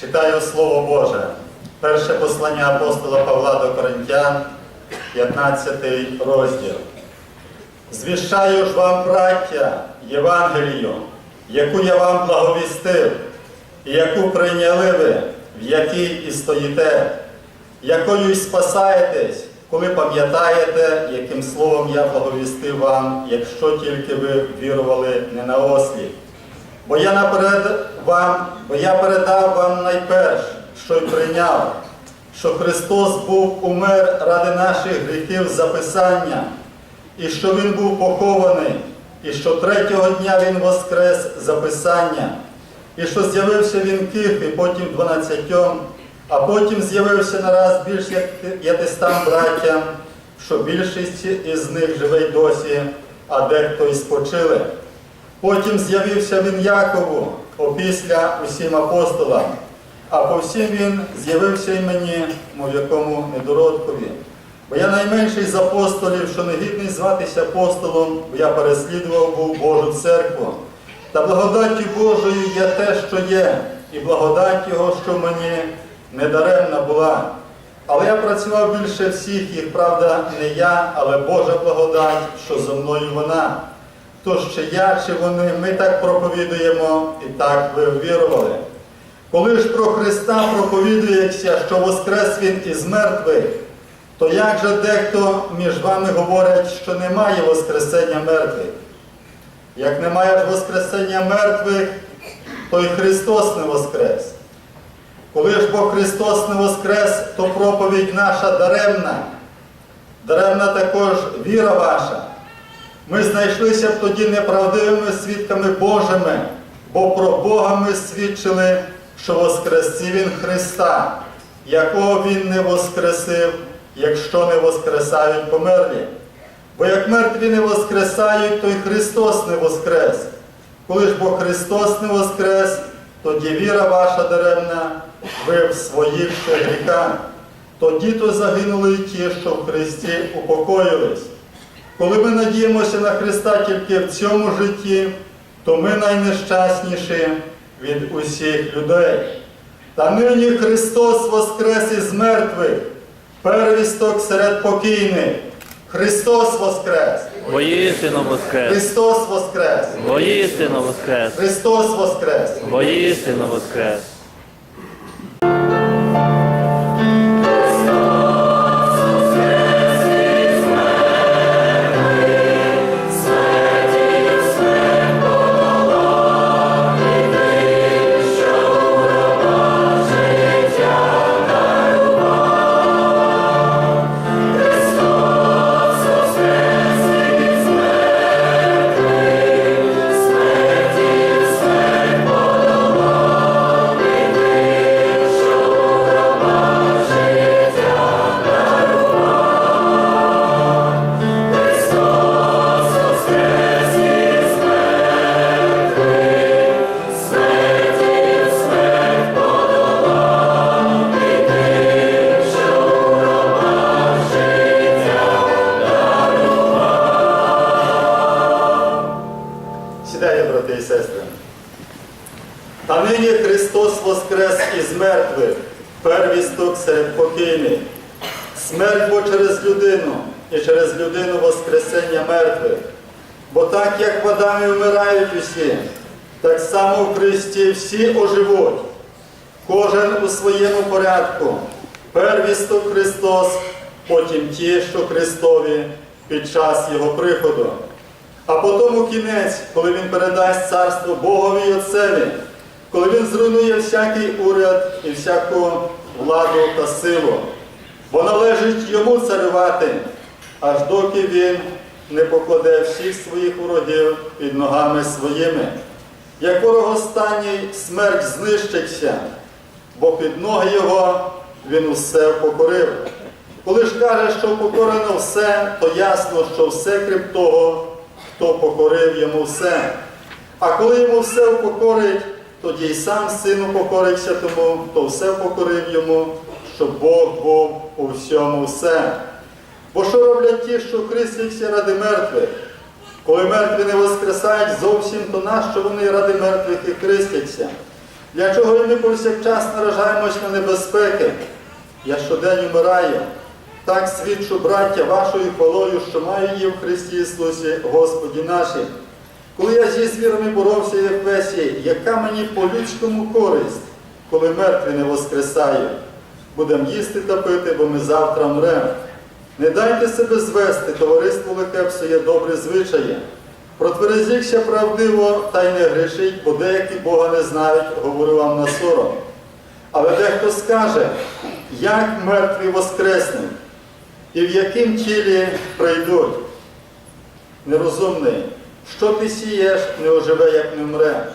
Читаю Слово Боже. Перше послання апостола Павла до Коринтян, 15 розділ. Звіщаю ж вам, браття, Євангелію, яку я вам благовістив, і яку прийняли ви, в якій і стоїте, якою й спасаєтесь, коли пам'ятаєте, яким словом я благовістив вам, якщо тільки ви вірували не на осліп. Бо я наперед вам, бо я передав вам найперш, що й прийняв, що Христос був умер ради наших гріхів за Писання, і що Він був похований, і що третього дня Він воскрес за Писання, і що з'явився Він ких, і потім дванадцятьом, а потім з'явився нараз більш як п'ятистам братям, що більшість із них живе й досі, а дехто й спочили. Потім з'явився він Якову, опісля усім апостолам, а по всім він з'явився й мені, мов якому недородкові. Бо я найменший з апостолів, що не гідний зватися апостолом, бо я переслідував був Божу церкву. Та благодаттю Божою є те, що є, і благодать Його, що мені недаремна була. Але я працював більше всіх їх, правда, не я, але Божа благодать, що зо мною вона. Тож чи я, чи вони, ми так проповідуємо і так ви ввірували. Коли ж про Христа проповідується, що воскрес Він із мертвих, то як же дехто між вами говорять, що немає Воскресення мертвих? Як немає ж Воскресення мертвих, то й Христос не воскрес. Коли ж бо Христос не воскрес, то проповідь наша даремна, даремна також віра ваша. Ми знайшлися б тоді неправдивими свідками Божими, бо про Бога ми свідчили, що воскресив Він Христа, якого Він не воскресив, якщо не воскресають померлі. Бо як мертві не воскресають, то й Христос не воскрес. Коли ж бо Христос не воскрес, тоді віра ваша даремна, ви в своїх ще гріхах. Тоді то загинули й ті, що в Христі упокоїлись. Коли ми надіємося на Христа тільки в цьому житті, то ми найнещасніші від усіх людей. Та нині Христос воскрес із мертвих, первісток серед покійних. Христос воскрес! Воістину воскрес! Христос воскрес! Воістину воскрес! Христос воскрес! Воістину воскрес! Первісток. Смерть бо через людину і через людину Воскресення мертвих. Бо так, як в Адамі вмирають усі, так само в Христі всі оживуть. Кожен у своєму порядку. Первісток Христос, потім ті, що Христові під час Його приходу. А потім у кінець, коли він передасть царство Богові і Отцеві, коли він зруйнує всякий уряд і всяку владу та силу, бо належить йому царювати, аж доки він не покладе всіх своїх уродів під ногами своїми. Як ворог останній смерть знищиться, бо під ноги його він усе покорив. Коли ж каже, що покорено все, то ясно, що все крім того, хто покорив йому все. А коли йому все упокорить, тоді й сам сину покориться тому, хто все покорив йому, щоб Бог був у всьому все. Бо що роблять ті, що хрестяться ради мертвих? Коли мертві не воскресають зовсім, то нащо вони ради мертвих і хрестяться? Для чого і ми повсякчас наражаємось на небезпеки? Я щодень умираю. Так свідчу, браття, вашою хвалою, що маю її в Христі Ісусі, Господі нашим. Коли я зі звірами боровся в Ефесі, яка мені по-людському користь, коли мертві не воскресають? Будемо їсти та пити, бо ми завтра мремо. Не дайте себе звести, товариство лихе псує добрі звичаї. Протверезіхся правдиво та й не грішить, бо деякі Бога не знають, говорю вам на сором. Але дехто скаже, як мертві воскреснуть, і в яким тілі прийдуть. Нерозумний, що ти сієш, не оживе, як не вмре.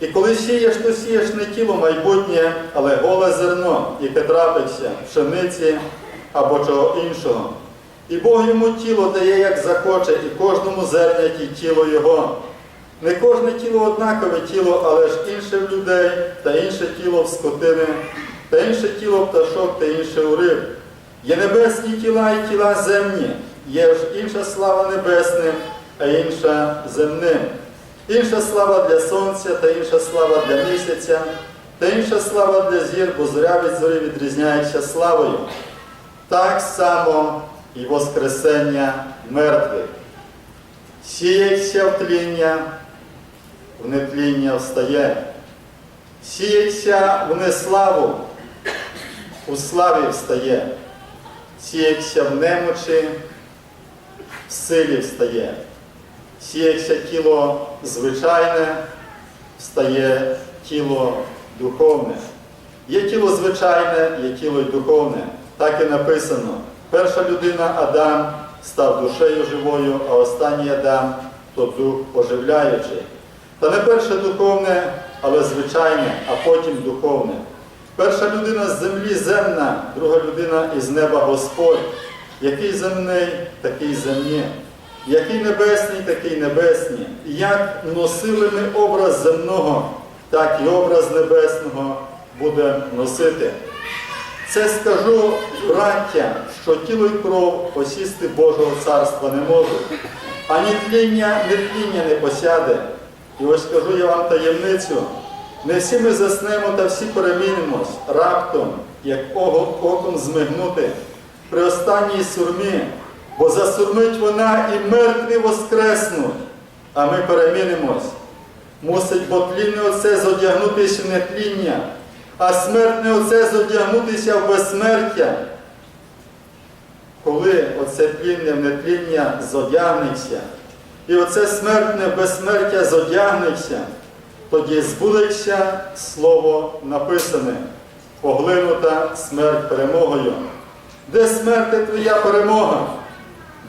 І коли сієш, то сієш не тіло майбутнє, але голе зерно, яке трапиться, пшениці або чого іншого. І Бог йому тіло дає, як захоче, і кожному зерняті тіло його. Не кожне тіло однакове тіло, але ж інше в людей, та інше тіло в скотини, та інше тіло пташок, та інше у риб. Є небесні тіла і тіла земні, є ж інша слава небесним, а інша земним. Інша слава для сонця, та інша слава для місяця, та інша слава для зір, бо зоря від зорі відрізняється славою. Так само і Воскресення мертвих. Сіється в тління, в нетління встає. Сіється в неславу, у славі встає. Сіється в немочі, в силі встає. Сіється тіло звичайне, встає тіло духовне. Є тіло звичайне, є тіло й духовне. Так і написано. Перша людина Адам став душею живою, а останній Адам то дух оживляючий. Та не перше духовне, але звичайне, а потім духовне. Перша людина з землі земна, друга людина із неба Господь. Який земний, такий земні. Який небесний, такий небесні. І Як носили ми образ земного, так і образ небесного буде носити. Це скажу, браття, що тіло й кров посісти Божого царства не можуть. Ані тління, ні тління не посяде. І ось скажу я вам таємницю. Не всі ми заснемо та всі перемінимось раптом, як оком змигнути при останній сурмі, бо засурмить вона і мертві воскреснуть, а ми перемінимось. Мусить бо тлінне оце зодягнутися в нетління, а смертне оце зодягнутися в безсмертя. Коли оце тлінне в нетління зодягнеться, і оце смертне безсмертя зодягнеться, тоді збудеться слово написане, поглинута смерть перемогою. Де смерти твоя перемога?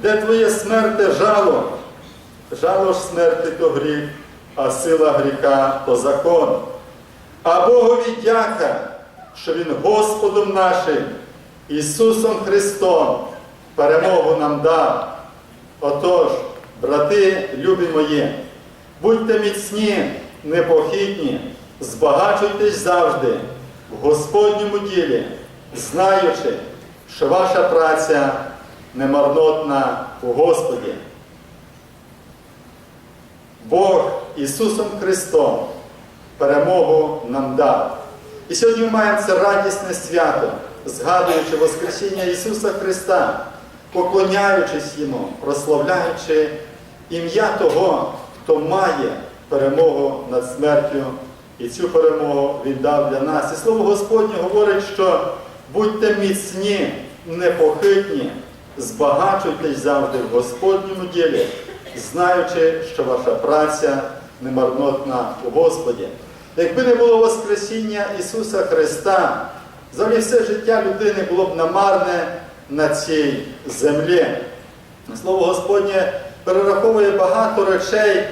Де твоє смерте жало? Жало ж смерти то гріх, а сила гріха то закон. А Богові дяка, що Він Господом нашим, Ісусом Христом, перемогу нам дав. Отож, брати, любі мої, будьте міцні, непохитні, збагачуйтесь завжди в Господньому ділі, знаючи, що ваша праця немарнотна у Господі. Бог Ісусом Христом перемогу нам дав. І сьогодні ми маємо це радісне свято, згадуючи Воскресіння Ісуса Христа, поклоняючись Йому, прославляючи ім'я того, хто має перемогу над смертю. І цю перемогу Він дав для нас. І слово Господнє говорить, що будьте міцні, непохитні, збагачуйтесь завжди в Господньому ділі, знаючи, що ваша праця немарнотна у Господі. Якби не було Воскресіння Ісуса Христа, взагалі все життя людини було б намарне на цій землі. Слово Господнє перераховує багато речей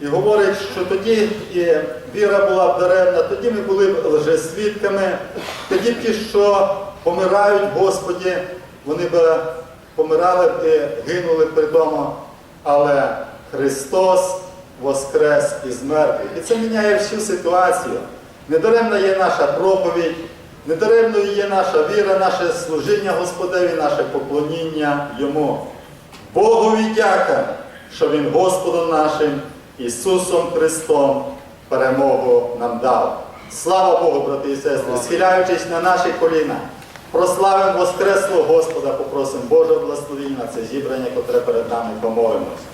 і говорить, що тоді і віра була б даремна, тоді ми були б лжесвідками, тоді ті, що помирають Господі, вони б помирали б і гинули б при тому, але Христос воскрес із мертвих. І це міняє всю ситуацію. Недаремна є наша проповідь, недаремною є наша віра, наше служіння Господеві, наше поклоніння Йому. Богові дяка, що Він Господом нашим Ісусом Христом перемогу нам дав. Слава Богу, брати і сестри, схиляючись на наші коліна, прославимо Воскреслого Господа, попросимо Божого благословення на це зібрання, котре перед нами помолимось.